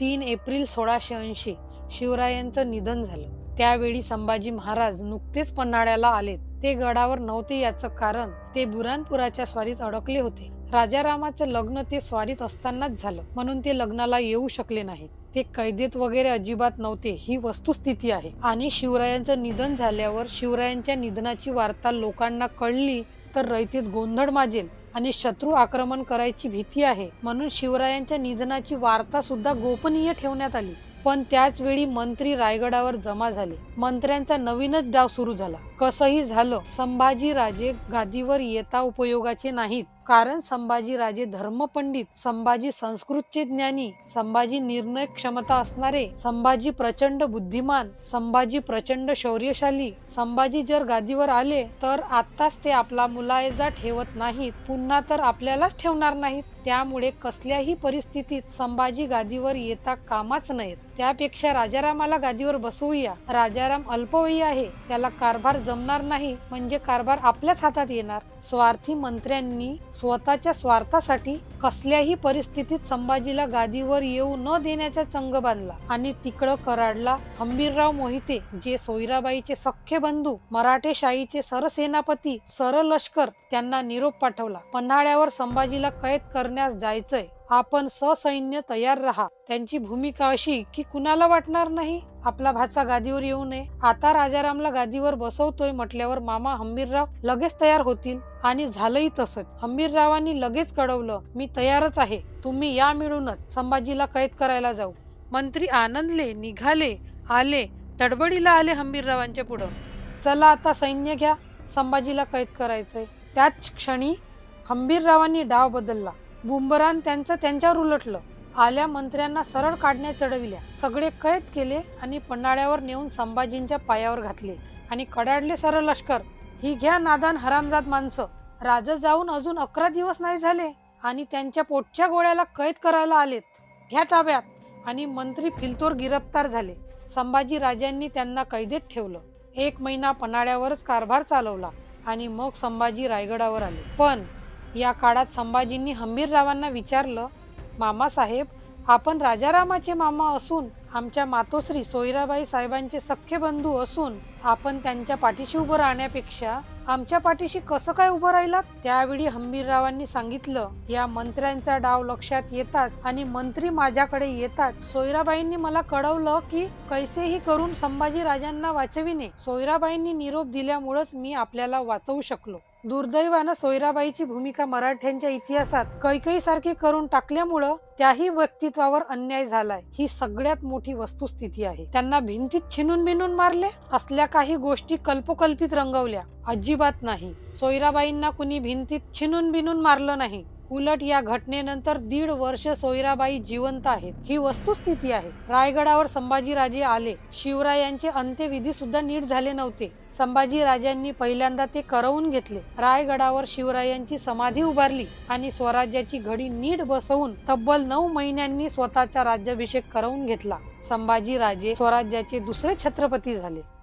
तीन एप्रिल सोळाशे ऐंशी शिवरायांचं निधन झालं. त्यावेळी संभाजी महाराज नुकतेच पन्हाळ्याला आले ते गडावर नव्हते याचं कारण ते बुरानपुराच्या स्वारीत अडकले होते. राजारामाचं लग्न ते स्वारीत असतानाच झालं. म्हणून ते लग्नाला येऊ शकले नाहीत. ते कैदेत वगैरे अजिबात नव्हते. ही वस्तुस्थिती आहे. आणि शिवरायांचं निधन झाल्यावर शिवरायांच्या निधनाची वार्ता लोकांना कळली तर रयतीत गोंधळ माजेल. आणि शत्रू आक्रमण करायची भीती आहे. म्हणून शिवरायांच्या निधनाची वार्ता सुद्धा गोपनीय ठेवण्यात आली. पण त्याच वेळी मंत्री रायगडावर जमा झाले. मंत्र्यांचा नवीनच डाव सुरू झाला. कसंही झालं संभाजीराजे गादीवर येता उपयोगाचे नाहीत. कारण संभाजीराजे धर्मपंडित संभाजी संस्कृतचे ज्ञानी संभाजी निर्णय क्षमता असणारे संभाजी प्रचंड बुद्धिमान संभाजी प्रचंड शौर्यशाली संभाजी जर गादीवर आले तर आत्ताच ते आपला मुलायजा ठेवत नाहीत पुन्हा तर आपल्यालाच ठेवणार नाहीत. त्यामुळे कसल्याही परिस्थितीत संभाजी गादीवर येता कामाच नयेत त्यापेक्षा राजारामाला गादीवर बसवूया. राजाराम अल्पवयी आहे. त्याला कारभार जमणार नाही म्हणजे कारभार आपल्याच हातात येणार. स्वार्थी मंत्र्यांनी स्वतःच्या स्वार्थासाठी कसल्याही परिस्थितीत संभाजीला गादीवर येऊ न देण्याचा चंग बांधला आणि तिकडं कराडला हंबीरराव मोहिते जे सोयराबाईचे सख्खे बंधू मराठेशाहीचे सरसेनापती सरलष्कर त्यांना निरोप पाठवला. पन्हाळ्यावर संभाजीला कैद करण्यास जायचंय. आपण ससैन्य तयार राहा. त्यांची भूमिका अशी की कुणाला वाटणार नाही? आपला भाचा गादीवर येऊ नये. आता राजारामला गादीवर बसवतोय म्हटल्यावर मामा हंबीरराव लगेच तयार होतील. आणि झालंही तसंच. हंबीररावांनी लगेच कळवलं मी तयारच आहे. तुम्ही या मिळूनच संभाजीला कैद करायला जाऊ. मंत्री आनंदले निघाले आले तडबडीला आले हंबीररावांच्या पुढं. चला आता सैन्य घ्या संभाजीला कैद करायचंय. त्याच क्षणी हंबीररावांनी डाव बदलला. बुंबरान त्यांचं त्यांच्यावर उलटलं. आल्या मंत्र्यांना सरळ काढण्या चढविल्या. सगळे कैद केले आणि पन्हाळ्यावर नेऊन संभाजींच्या पायावर घातले. आणि कडाडले सरळ लष्कर ही घ्या नादान हरामजात माणसं. राजा जाऊन अजून अकरा दिवस नाही झाले आणि त्यांच्या पोटच्या गोळ्याला कैद करायला आलेत. घ्या ताब्यात. आणि मंत्री फिलतोर गिरफ्तार झाले. संभाजी राजांनी त्यांना कैदेत ठेवलं. एक महिना पन्हाळ्यावरच कारभार चालवला आणि मग संभाजी रायगडावर आले. पण या काळात संभाजींनी हंबीररावांना विचारलं मामासाहेब आपण राजारामाचे मामा असून आमच्या मातोश्री सोयराबाई साहेबांचे सख्खे बंधू असून आपण त्यांच्या पाठीशी उभं राहण्यापेक्षा आमच्या पाठीशी कसं काय उभं राहिलात? त्यावेळी हंबीररावांनी सांगितलं या मंत्र्यांचा डाव लक्षात येताच आणि मंत्री माझ्याकडे येतात. सोयराबाईंनी मला कळवलं की कैसेही करून संभाजी राजांना वाचविणे. सोयराबाईंनी निरोप दिल्यामुळेच मी आपल्याला वाचवू शकलो. दुर्दैवानं सोयराबाईची भूमिका मराठ्यांच्या इतिहासात कैकई सारखी करून टाकल्यामुळं त्याही व्यक्तित्वावर अन्याय झालाय. ही सगळ्यात मोठी वस्तुस्थिती आहे. त्यांना भिंतीत छिनून बिनून मारले असल्या काही गोष्टी कल्पोकल्पित रंगवल्या. अजिबात नाही. सोयराबाईंना कुणी भिंतीत छिनून बिनून मारलं नाही. उलट या घटनेनंतर दीड वर्ष सोयराबाई जिवंत आहेत. ही वस्तुस्थिती आहे. रायगडावर संभाजीराजे आले. शिवरायांचे अंत्यविधी सुद्धा नीट झाले नव्हते. संभाजीराजांनी पहिल्यांदा ते करवून घेतले. रायगडावर शिवरायांची समाधी उभारली आणि स्वराज्याची घडी नीट बसवून तब्बल नऊ महिन्यांनी स्वतःचा राज्याभिषेक करवून घेतला. संभाजीराजे स्वराज्याचे दुसरे छत्रपती झाले.